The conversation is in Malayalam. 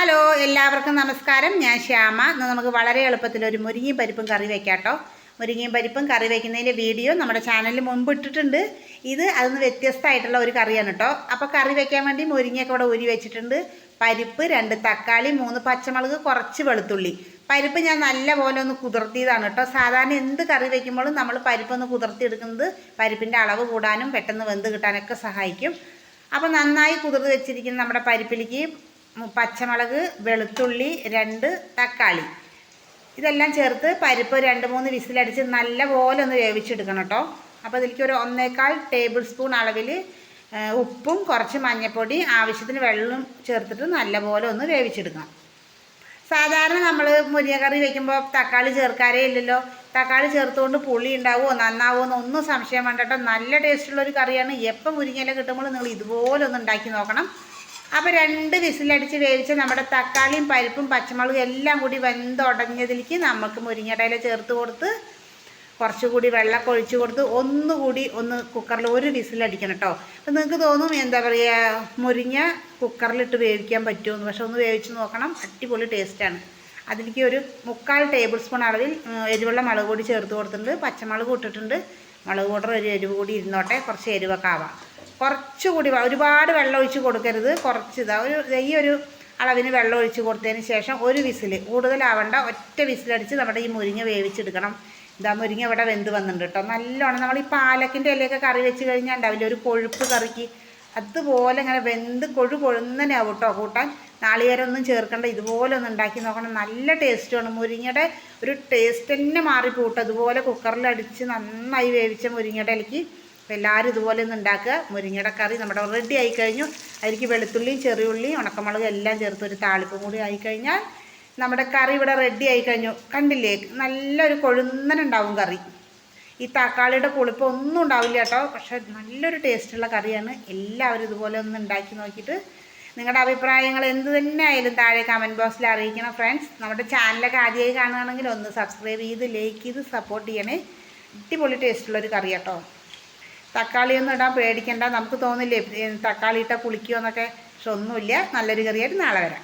ഹലോ എല്ലാവർക്കും നമസ്കാരം. ഞാൻ ശ്യാമ. ഇന്ന് നമുക്ക് വളരെ എളുപ്പത്തിൽ ഒരു മുരിങ്ങയും പരിപ്പും കറി വെക്കാം കേട്ടോ. മുരിങ്ങയും പരിപ്പും കറി വയ്ക്കുന്നതിന്റെ വീഡിയോ നമ്മുടെ ചാനലിൽ മുമ്പ് ഇട്ടിട്ടുണ്ട്. ഇത് അതിന് വ്യത്യസ്തമായിട്ടുള്ള ഒരു കറിയാണ് കേട്ടോ. അപ്പോൾ കറി വെക്കാൻ വേണ്ടി മുരിങ്ങയൊക്കെ ഇവിടെ ഊരി വെച്ചിട്ടുണ്ട്. പരിപ്പ് രണ്ട് തക്കാളി മൂന്ന് പച്ചമുളക് കുറച്ച് വെളുത്തുള്ളി. പരിപ്പ് ഞാൻ നല്ല പോലെ ഒന്ന് കുതിർത്തിയതാണ് കേട്ടോ. സാധാരണ എന്ത് കറി വയ്ക്കുമ്പോഴും നമ്മൾ പരിപ്പൊന്ന് കുതിർത്തിയെടുക്കുന്നത് പരിപ്പിന്റെ അളവ് കൂടാനും പെട്ടെന്ന് വെന്ത് കിട്ടാനൊക്കെ സഹായിക്കും. അപ്പോൾ നന്നായി കുതിർത്ത് വെച്ചിരിക്കുന്ന നമ്മുടെ പരിപ്പിലേക്ക് പച്ചമുളക് വെളുത്തുള്ളി രണ്ട് തക്കാളി. ഇതെല്ലാം ചേർത്ത് പരിപ്പ് രണ്ട് മൂന്ന് വിസിലടിച്ച് നല്ല പോലെ ഒന്ന് വേവിച്ചെടുക്കണം കേട്ടോ. അപ്പോൾ ഇതിലേക്ക് ഒരു ഒന്നേക്കാൾ ടേബിൾ സ്പൂൺ അളവിൽ ഉപ്പും കുറച്ച് മഞ്ഞൾപ്പൊടി ആവശ്യത്തിന് വെള്ളം ചേർത്തിട്ട് നല്ലപോലെ ഒന്ന് വേവിച്ചെടുക്കണം. സാധാരണ നമ്മൾ മുരിങ്ങക്കറി വെക്കുമ്പോൾ തക്കാളി ചേർക്കാറേ ഇല്ലല്ലോ. തക്കാളി ചേർത്തുകൊണ്ട് പുളി ഉണ്ടാവുമോ നന്നാവുമോ എന്നൊന്നും സംശയം വേണ്ട കേട്ടോ. നല്ല ടേസ്റ്റുള്ള ഒരു കറിയാണ്. എപ്പോൾ മുരിങ്ങയില കിട്ടുമ്പോൾ നിങ്ങൾ ഇതുപോലെ ഒന്ന് ഉണ്ടാക്കി നോക്കണം. അപ്പോൾ രണ്ട് വിസിലടിച്ച് വേവിച്ച നമ്മുടെ തക്കാളിയും പരിപ്പും പച്ചമുളകും എല്ലാം കൂടി വെന്തുടഞ്ഞതിലേക്ക് നമുക്ക് മുരിങ്ങടയില ചേർത്ത് കൊടുത്ത് കുറച്ചുകൂടി വെള്ളം ഒഴിച്ച് കൊടുത്ത് ഒന്നുകൂടി ഒന്ന് കുക്കറിൽ ഒരു വിസിലടിക്കണം കേട്ടോ അപ്പം നിങ്ങൾക്ക് തോന്നും എന്താ പറയുക മുരിങ്ങ കുക്കറിലിട്ട് വേവിക്കാൻ പറ്റുമെന്ന് പക്ഷെ ഒന്ന് വേവിച്ച് നോക്കണം. അടിപൊളി ടേസ്റ്റാണ് അതിലേക്ക് ഒരു മുക്കാൽ ടേബിൾ സ്പൂൺ അളവിൽ എരിവുള്ള മുളക് പൊടി ചേർത്ത് കൊടുത്തിട്ടുണ്ട്. പച്ചമുളക് ഇട്ടിട്ടുണ്ട്. മുളക് പൗഡർ ഒരു എരിവ് കൂടി ഇരുന്നോട്ടെ. കുറച്ച് എരിവൊക്കെ ആവാം. കുറച്ചുകൂടി ഒരുപാട് വെള്ളം ഒഴിച്ച് കൊടുക്കരുത്. കുറച്ച് ഇതാ ഒരു ഈ ഒരു അളവിന് വെള്ളം ഒഴിച്ച് കൊടുത്തതിന് ശേഷം ഒരു വിസിൽ കൂടുതലാവണ്ട ഒറ്റ വിസിലടിച്ച് നമ്മുടെ ഈ മുരിങ്ങ വേവിച്ചെടുക്കണം. ഇതാ മുരിങ്ങ ഇവിടെ വെന്ത് വന്നിട്ടുണ്ട് കേട്ടോ നല്ലോണം നമ്മൾ ഈ പാലക്കിന്റെ ഇലയൊക്കെ കറി വെച്ച് കഴിഞ്ഞാൽ ഉണ്ടാവില്ല ഒരു കൊഴുപ്പ് കറിക്ക്. അതുപോലെ ഇങ്ങനെ വെന്ത് കൊഴു കൊഴുന്നനാവും കേട്ടോ കൂട്ടാൻ നാളികേരമൊന്നും ചേർക്കണ്ട. ഇതുപോലെ ഒന്ന് ഉണ്ടാക്കി നോക്കണം. നല്ല ടേസ്റ്റുമാണ് മുരിങ്ങയുടെ ഒരു ടേസ്റ്റ് തന്നെ മാറിപ്പോട്ടോ അതുപോലെ കുക്കറിലടിച്ച് നന്നായി വേവിച്ച മുരിങ്ങയുടെ ഇലയ്ക്ക് അപ്പോൾ എല്ലാവരും ഇതുപോലെ ഒന്ന് ഉണ്ടാക്കുക. മുരിങ്ങയുടെ കറി നമ്മുടെ റെഡി ആയി കഴിഞ്ഞു. അതിലേക്ക് വെളുത്തുള്ളിയും ചെറിയുള്ളിയും ഉണക്കമുളകും എല്ലാം ചേർത്ത് ഒരു താളിപ്പും കൂടി ആയിക്കഴിഞ്ഞാൽ നമ്മുടെ കറി ഇവിടെ റെഡി ആയി കഴിഞ്ഞു. കണ്ടില്ലേ? നല്ലൊരു കൊഴുന്നനുണ്ടാവും കറി. ഈ തക്കാളിയുടെ പുളിപ്പ് ഒന്നും ഉണ്ടാവില്ല കേട്ടോ. പക്ഷെ നല്ലൊരു ടേസ്റ്റുള്ള കറിയാണ്. എല്ലാവരും ഇതുപോലെ ഒന്ന് ഉണ്ടാക്കി നോക്കിയിട്ട് നിങ്ങളുടെ അഭിപ്രായങ്ങൾ എന്ത് തന്നെ ആയാലും താഴെ കമന്റ് ബോക്സിൽ അറിയിക്കണം ഫ്രണ്ട്സ് നമ്മുടെ ചാനലൊക്കെ ആദ്യമായി കാണുകയാണെങ്കിൽ ഒന്ന് സബ്സ്ക്രൈബ് ചെയ്ത് ലൈക്ക് ചെയ്ത് സപ്പോർട്ട് ചെയ്യണേ. അടിപൊളി ടേസ്റ്റുള്ളൊരു കറി കേട്ടോ തക്കാളിയൊന്നും ഇടാൻ പേടിക്കണ്ട. നമുക്ക് തോന്നില്ലേ തക്കാളി ഇട്ടാൽ പുളിക്കുമോ എന്നൊക്കെ. പക്ഷെ ഒന്നുമില്ല. നല്ലൊരു കറിയായിട്ട് നാളെ വരാം.